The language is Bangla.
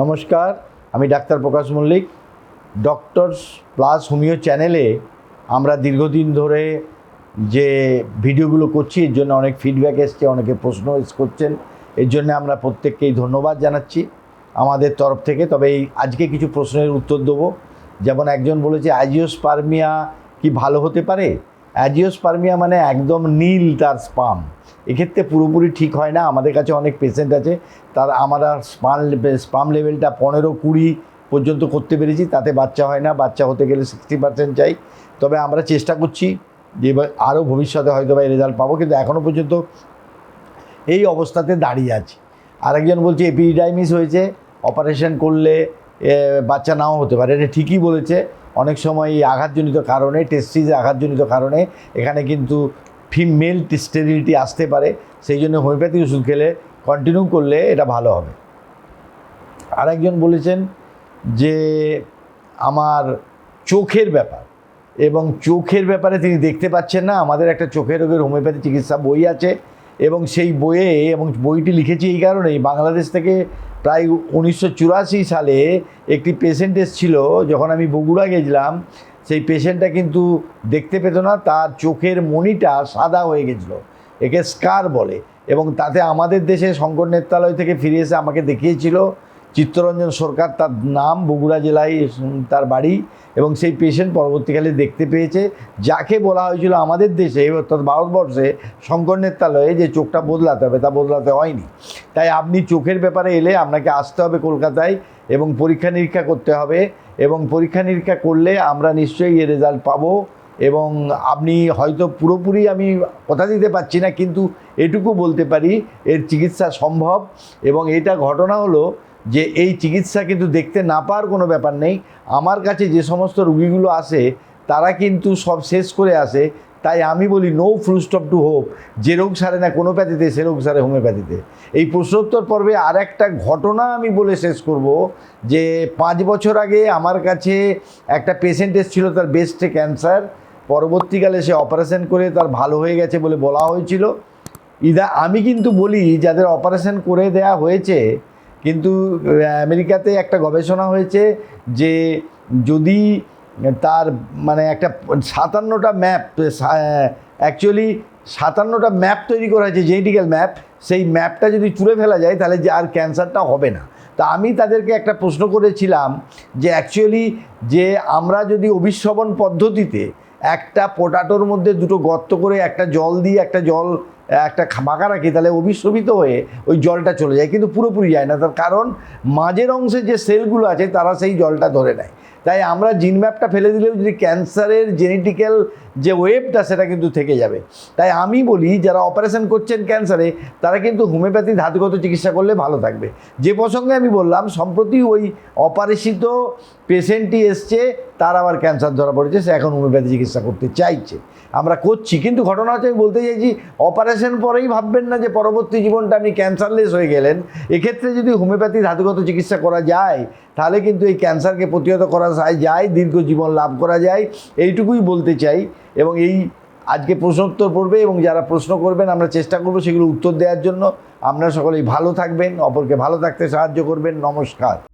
নমস্কার, আমি doctor Prakash Mallik. Doctors plus homeo চ্যানেলে আমরা দীর্ঘদিন ধরে যে ভিডিওগুলো করছি, এর জন্য অনেক ফিডব্যাক এসছে, অনেকে প্রশ্ন করছেন, এর জন্য আমরা প্রত্যেককেই ধন্যবাদ জানাচ্ছি আমাদের তরফ থেকে। তবে এই আজকে কিছু প্রশ্নের উত্তর দেবো। যেমন একজন বলেছে অ্যাজিওস্পার্মিয়া কি ভালো হতে পারে? অ্যাজিওস্পার্মিয়া মানে একদম নীল তার স্পাম এক্ষেত্রে পুরোপুরি ঠিক হয় না, আমাদের কাছে অনেক পেশেন্ট আছে, তার আমরা স্পাম স্পাম লেভেলটা পনেরো কুড়ি পর্যন্ত করতে পেরেছি, তাতে বাচ্চা হয় না, বাচ্চা হতে গেলে সিক্সটি পার্সেন্ট চাই। তবে আমরা চেষ্টা করছি যে আরও ভবিষ্যতে হয়তো বা রেজাল্ট পাবো, কিন্তু এখনও পর্যন্ত এই অবস্থাতে দাঁড়িয়ে আছি। আরেকজন বলছে এপিডাইমিস হয়েছে অপারেশন করলে বাচ্চা নাও হতে পারে। এটা ঠিকই বলেছে অনেক সময় এই আঘাতজনিত কারণে টেস্টিসে আঘাতজনিত কারণে এখানে কিন্তু ফিমেল স্টেরিলিটি আসতে পারে। সেই জন্য হোমিওপ্যাথি ওষুধ খেলে কন্টিনিউ করলে এটা ভালো হবে। আরেকজন বলেছেন যে আমার চোখের ব্যাপার এবং চোখের ব্যাপারে তিনি দেখতে পাচ্ছেন না। আমাদের একটা চোখের রোগের হোমিওপ্যাথি চিকিৎসা বই আছে এবং সেই বইয়ে এবং বইটি লিখেছি এই কারণেই। বাংলাদেশ থেকে প্রায় উনিশশো চুরাশি সালে একটি পেশেন্ট এসেছিল, যখন আমি বগুড়া গেছিলাম, সেই পেশেন্টটা কিন্তু দেখতে পেত না, তার চোখের মণিটা সাদা হয়ে গেছিল, একে স্কার বলে, এবং তাতে আমাদের দেশে শঙ্কর নেত্রালয় থেকে ফিরে এসে আমাকে দেখিয়েছিল, চিত্তরঞ্জন সরকার তার নাম, বগুড়া জেলায় তার বাড়ি, এবং সেই পেশেন্ট পরবর্তীকালে দেখতে পেয়েছে, যাকে বলা হয়েছিল আমাদের দেশে, অর্থাৎ ভারতবর্ষে শঙ্কর নেত্রালয়ে যে চোখটা বদলাতে হবে, তা বদলাতে হয়নি। তাই আপনি চোখের ব্যাপারে এলে আপনাকে আসতে হবে কলকাতায় এবং পরীক্ষা নিরীক্ষা করতে হবে এবং পরীক্ষা নিরীক্ষা করলে আমরা নিশ্চয়ই এর রেজাল্ট পাবো এবং আপনি হয়তো পুরোপুরি আমি কথা দিতে পারছি না, কিন্তু এটুকু বলতে পারি, এর চিকিৎসা সম্ভব এবং এটা ঘটনা হলো যে এই চিকিৎসা কিন্তু দেখতে না পাওয়ার কোনো ব্যাপার নেই। আমার কাছে যে সমস্ত রুগীগুলো আসে, তারা কিন্তু সব শেষ করে আসে। তাই আমি বলি no full stop to hope যে রোগ সারে না, কোনো প্যাথিতে সে রোগ সারে হোমিওপ্যাথিতে। এই প্রশ্নোত্তর পর্বে আর একটা ঘটনা আমি বলে শেষ করব, যে পাঁচ বছর আগে আমার কাছে একটা পেশেন্ট এসেছিল তার বেস্টে ক্যান্সার পরবর্তীকালে সে অপারেশন করে তার ভালো হয়ে গেছে বলে বলা হয়েছিল। ইদা, আমি কিন্তু বলি, যাদের অপারেশন করে দেয়া হয়েছে, কিন্তু আমেরিকাতে একটা গবেষণা হয়েছে যে যদি তার মানে একটা সাতান্নটা ম্যাপ অ্যাকচুয়ালি সাতান্নটা ম্যাপ তৈরি করা হয়েছে জেনেটিক্যাল ম্যাপ। সেই ম্যাপটা যদি চুড়ে ফেলা যায়, তাহলে যে আর ক্যান্সারটা হবে না। তা আমি তাদেরকে একটা প্রশ্ন করেছিলাম যে অ্যাকচুয়ালি যে আমরা যদি অভিশ্রবণ পদ্ধতিতে একটা পোটাটোর মধ্যে দুটো গর্ত করে একটা জল দিয়ে একটা জল, একটা বাঁকা রাখি, তাহলে অভিশ্রবিত হয়ে ওই জলটা চলে যায়, কিন্তু পুরোপুরি যায় না। তার কারণ মাঝের অংশে যে সেলগুলো আছে, তারা সেই জলটা ধরে নেয়। তাই আমরা জিন ম্যাপটা ফেলে দিলেও যদি ক্যান্সারের জেনেটিক্যাল যে ওয়েবটা, সেটা কিন্তু থেকে যাবে। তাই আমি বলি, যারা অপারেশন করছেন ক্যান্সারে, তারা কিন্তু হোমিওপ্যাথি ধাতুগত চিকিৎসা করলে ভালো থাকবে। যে প্রসঙ্গে আমি বললাম, সম্প্রতি ওই অপারেশিত পেশেন্টটি এসছে, তার আবার ক্যান্সার ধরা পড়েছে, সে এখন হোমিওপ্যাথি চিকিৎসা করতে চাইছে। আমরা করছি, কিন্তু ঘটনা হচ্ছে, আমি বলতে চাইছি, অপারেশন পরেই ভাববেন না যে পরবর্তী জীবনটা আপনি ক্যান্সারলেস হয়ে গেলেন। এক্ষেত্রে যদি হোমিওপ্যাথি ধাতুগত চিকিৎসা করা যায় তাহলে কিন্তু এই ক্যান্সারকে প্রতিহত করা যায়- দীর্ঘ জীবন লাভ করা যায়। এইটুকুই বলতে চাই এবং এই আজকে প্রশ্নোত্তর পড়বে এবং যারা প্রশ্ন করবেন, আমরা চেষ্টা করব সেগুলো উত্তর দেওয়ার জন্য। আপনারা সকলেই ভালো থাকবেন, অপরকে ভালো থাকতে সাহায্য করবেন। নমস্কার।